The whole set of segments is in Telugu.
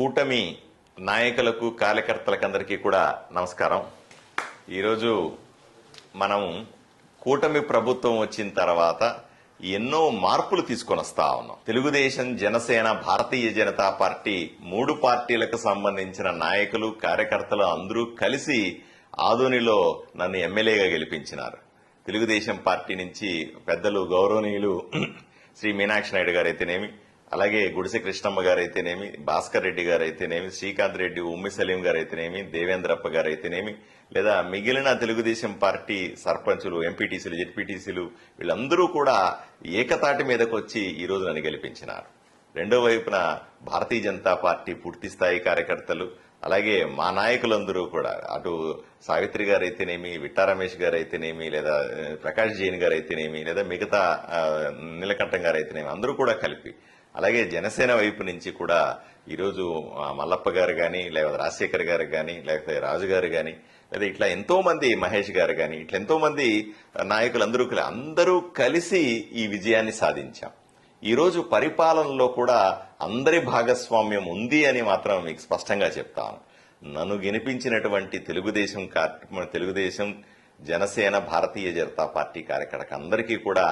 కూటమి నాయకులకు కార్యకర్తలకు అందరికీ కూడా నమస్కారం. ఈరోజు మనం కూటమి ప్రభుత్వం వచ్చిన తర్వాత ఎన్నో మార్పులు తీసుకొని వస్తా ఉన్నాం. తెలుగుదేశం జనసేన భారతీయ జనతా పార్టీ మూడు పార్టీలకు సంబంధించిన నాయకులు కార్యకర్తలు అందరూ కలిసి ఆదోనిలో నన్ను ఎమ్మెల్యేగా గెలిపించినారు. తెలుగుదేశం పార్టీ నుంచి పెద్దలు గౌరవనీయులు శ్రీ మీనాక్షి నాయుడు గారు అయితేనేమి అలాగే గుడిసె కృష్ణమ్మ గారు అయితేనేమి భాస్కర్ రెడ్డి గారు అయితేనేమి శ్రీకాంత్ రెడ్డి ఉమ్మి సలీం గారు అయితేనేమి దేవేంద్రప్ప గారు అయితేనేమి లేదా మిగిలిన తెలుగుదేశం పార్టీ సర్పంచులు ఎంపీటీసీలు జెడ్పీటీసీలు వీళ్ళందరూ కూడా ఏకతాటి మీదకు వచ్చి ఈ రోజు నన్ను గెలిపించినారు. రెండో వైపున భారతీయ జనతా పార్టీ పూర్తి స్థాయి కార్యకర్తలు అలాగే మా నాయకులందరూ కూడా అటు సావిత్రి గారు అయితేనేమి విట్టా రమేష్ గారు అయితేనేమి లేదా ప్రకాష్ జైన్ గారు అయితేనేమి లేదా మిగతా నీలకంఠం గారు అయితేనేమి అందరూ కూడా కలిపి అలాగే జనసేన వైపు నుంచి కూడా ఈరోజు మల్లప్ప గారు కానీ లేకపోతే రాజశేఖర్ గారు కానీ లేకపోతే రాజు గారు కానీ లేదా ఇట్లా ఎంతో మంది మహేష్ గారు కానీ ఇట్లా ఎంతో మంది నాయకులందరూ అందరూ కలిసి ఈ విజయాన్ని సాధించాం. ఈరోజు పరిపాలనలో కూడా అందరి భాగస్వామ్యం ఉంది అని మాత్రం మీకు స్పష్టంగా చెప్తాను నన్ను గెలిపించినటువంటి తెలుగుదేశం కార్- తెలుగుదేశం జనసేన భారతీయ జనతా పార్టీ కార్యకర్తకు అందరికీ కూడా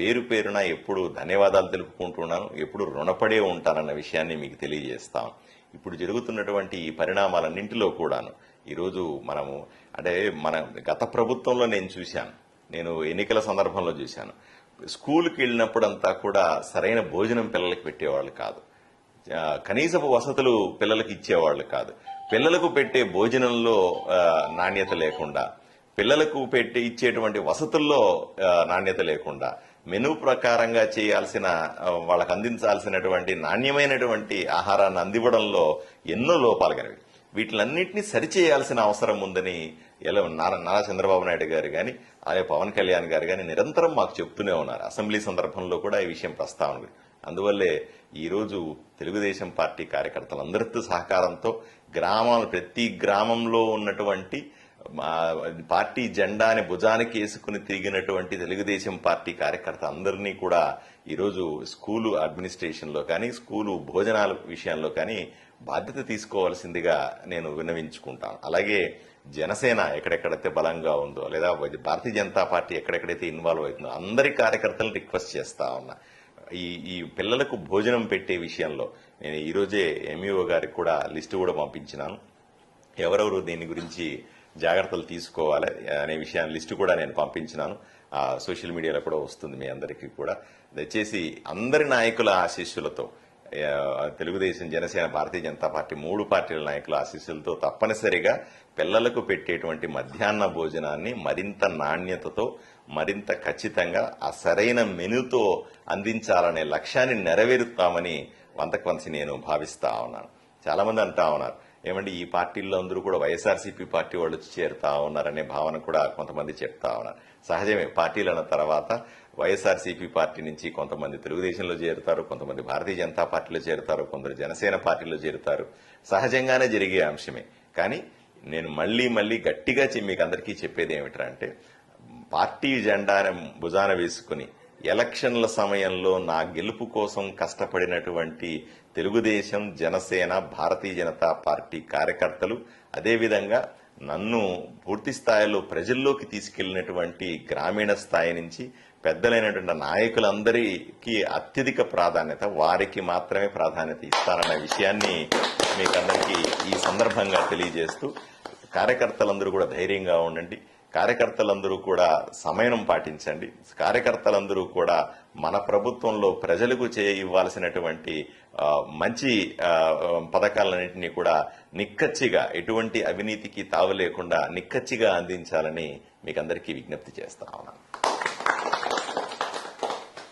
పేరు పేరున ఎప్పుడు ధన్యవాదాలు తెలుపుకుంటున్నాను ఎప్పుడు రుణపడే ఉంటానన్న విషయాన్ని మీకు తెలియజేస్తాం. ఇప్పుడు జరుగుతున్నటువంటి ఈ పరిణామాలన్నింటిలో కూడాను ఈరోజు మనము అంటే మన గత ప్రభుత్వంలో నేను చూశాను నేను ఎన్నికల సందర్భంలో చూశాను. స్కూల్కి వెళ్ళినప్పుడంతా కూడా సరైన భోజనం పిల్లలకి పెట్టేవాళ్ళు కాదు. కనీసపు వసతులు పిల్లలకు ఇచ్చేవాళ్ళు కాదు. పిల్లలకు పెట్టే భోజనంలో నాణ్యత లేకుండా పిల్లలకు పెట్టి ఇచ్చేటువంటి వసతుల్లో నాణ్యత లేకుండా మెనూ ప్రకారంగా చేయాల్సిన వాళ్ళకు అందించాల్సినటువంటి నాణ్యమైనటువంటి ఆహారాన్ని అందివ్వడంలో ఎన్నో లోపాలు కనివి వీటిలన్నింటినీ సరిచేయాల్సిన అవసరం ఉందని ఎలా నారా నారా చంద్రబాబు నాయుడు గారు కానీ అలాగే పవన్ కళ్యాణ్ గారు కానీ నిరంతరం మాకు చెప్తూనే ఉన్నారు. అసెంబ్లీ సందర్భంలో కూడా ఈ విషయం ప్రస్తావన అందువల్లే ఈరోజు తెలుగుదేశం పార్టీ కార్యకర్తలందరితో సహకారంతో గ్రామాలు ప్రతి గ్రామంలో ఉన్నటువంటి పార్టీ జెండాని భుజానికి వేసుకుని తిరిగినటువంటి తెలుగుదేశం పార్టీ కార్యకర్త అందరినీ కూడా ఈరోజు స్కూలు అడ్మినిస్ట్రేషన్లో కానీ స్కూలు భోజనాల విషయంలో కానీ బాధ్యత తీసుకోవాల్సిందిగా నేను విన్నవించుకుంటాను. అలాగే జనసేన ఎక్కడెక్కడైతే బలంగా ఉందో లేదా భారతీయ జనతా పార్టీ ఎక్కడెక్కడైతే ఇన్వాల్వ్ అవుతుందో అందరి కార్యకర్తలను రిక్వెస్ట్ చేస్తా ఉన్నా. ఈ ఈ పిల్లలకు భోజనం పెట్టే విషయంలో నేను ఈరోజే ఎంఈఓ గారికి కూడా లిస్టు కూడా పంపించినాను. ఎవరెవరు దీని గురించి జాగ్రత్తలు తీసుకోవాలి అనే విషయాన్ని లిస్టు కూడా నేను పంపించినాను. సోషల్ మీడియాలో కూడా వస్తుంది మీ అందరికీ కూడా. దయచేసి అందరి నాయకుల ఆశీస్సులతో తెలుగుదేశం జనసేన భారతీయ జనతా పార్టీ మూడు పార్టీల నాయకుల ఆశీస్సులతో తప్పనిసరిగా పిల్లలకు పెట్టేటువంటి మధ్యాహ్న భోజనాన్ని మరింత నాణ్యతతో మరింత ఖచ్చితంగా ఆ సరైన మెనుతో అందించాలనే లక్ష్యాన్ని నెరవేరుతామని వంతకొంచి నేను భావిస్తా ఉన్నాను. చాలామంది అంటా ఉన్నారు ఏమండి ఈ పార్టీల్లో అందరూ కూడా వైఎస్ఆర్సీపీ పార్టీ వాళ్ళు వచ్చి చేరుతా ఉన్నారనే భావన కూడా కొంతమంది చెప్తా ఉన్నారు. సహజమే పార్టీలు అన్న తర్వాత వైఎస్ఆర్సీపీ పార్టీ నుంచి కొంతమంది తెలుగుదేశంలో చేరుతారు కొంతమంది భారతీయ జనతా పార్టీలో చేరుతారు కొందరు జనసేన పార్టీలో చేరుతారు. సహజంగానే జరిగే అంశమే. కానీ నేను మళ్ళీ మళ్ళీ గట్టిగా మీకు అందరికీ చెప్పేది ఏమిటంటే పార్టీ జెండాను భుజాన వేసుకుని ఎలక్షన్ల సమయంలో నా గెలుపు కోసం కష్టపడినటువంటి తెలుగుదేశం జనసేన భారతీయ జనతా పార్టీ కార్యకర్తలు అదేవిధంగా నన్ను పూర్తి స్థాయిలో ప్రజల్లోకి తీసుకెళ్ళినటువంటి గ్రామీణ స్థాయి నుంచి పెద్దలైనటువంటి నాయకులందరికీ అత్యధిక ప్రాధాన్యత వారికి మాత్రమే ప్రాధాన్యత ఇస్తారన్న విషయాన్ని మీకందరికీ ఈ సందర్భంగా తెలియజేస్తూ కార్యకర్తలందరూ కూడా ధైర్యంగా ఉండండి. కార్యకర్తలందరూ కూడా సమయం పాటించండి. కార్యకర్తలందరూ కూడా మన ప్రభుత్వంలో ప్రజలకు చేయ ఇవ్వాల్సినటువంటి మంచి పథకాలన్నింటినీ కూడా నిక్కచ్చిగా ఎటువంటి అవినీతికి తావు లేకుండా నిక్కచ్చిగా అందించాలని మీకు అందరికీ విజ్ఞప్తి చేస్తా ఉన్నాను.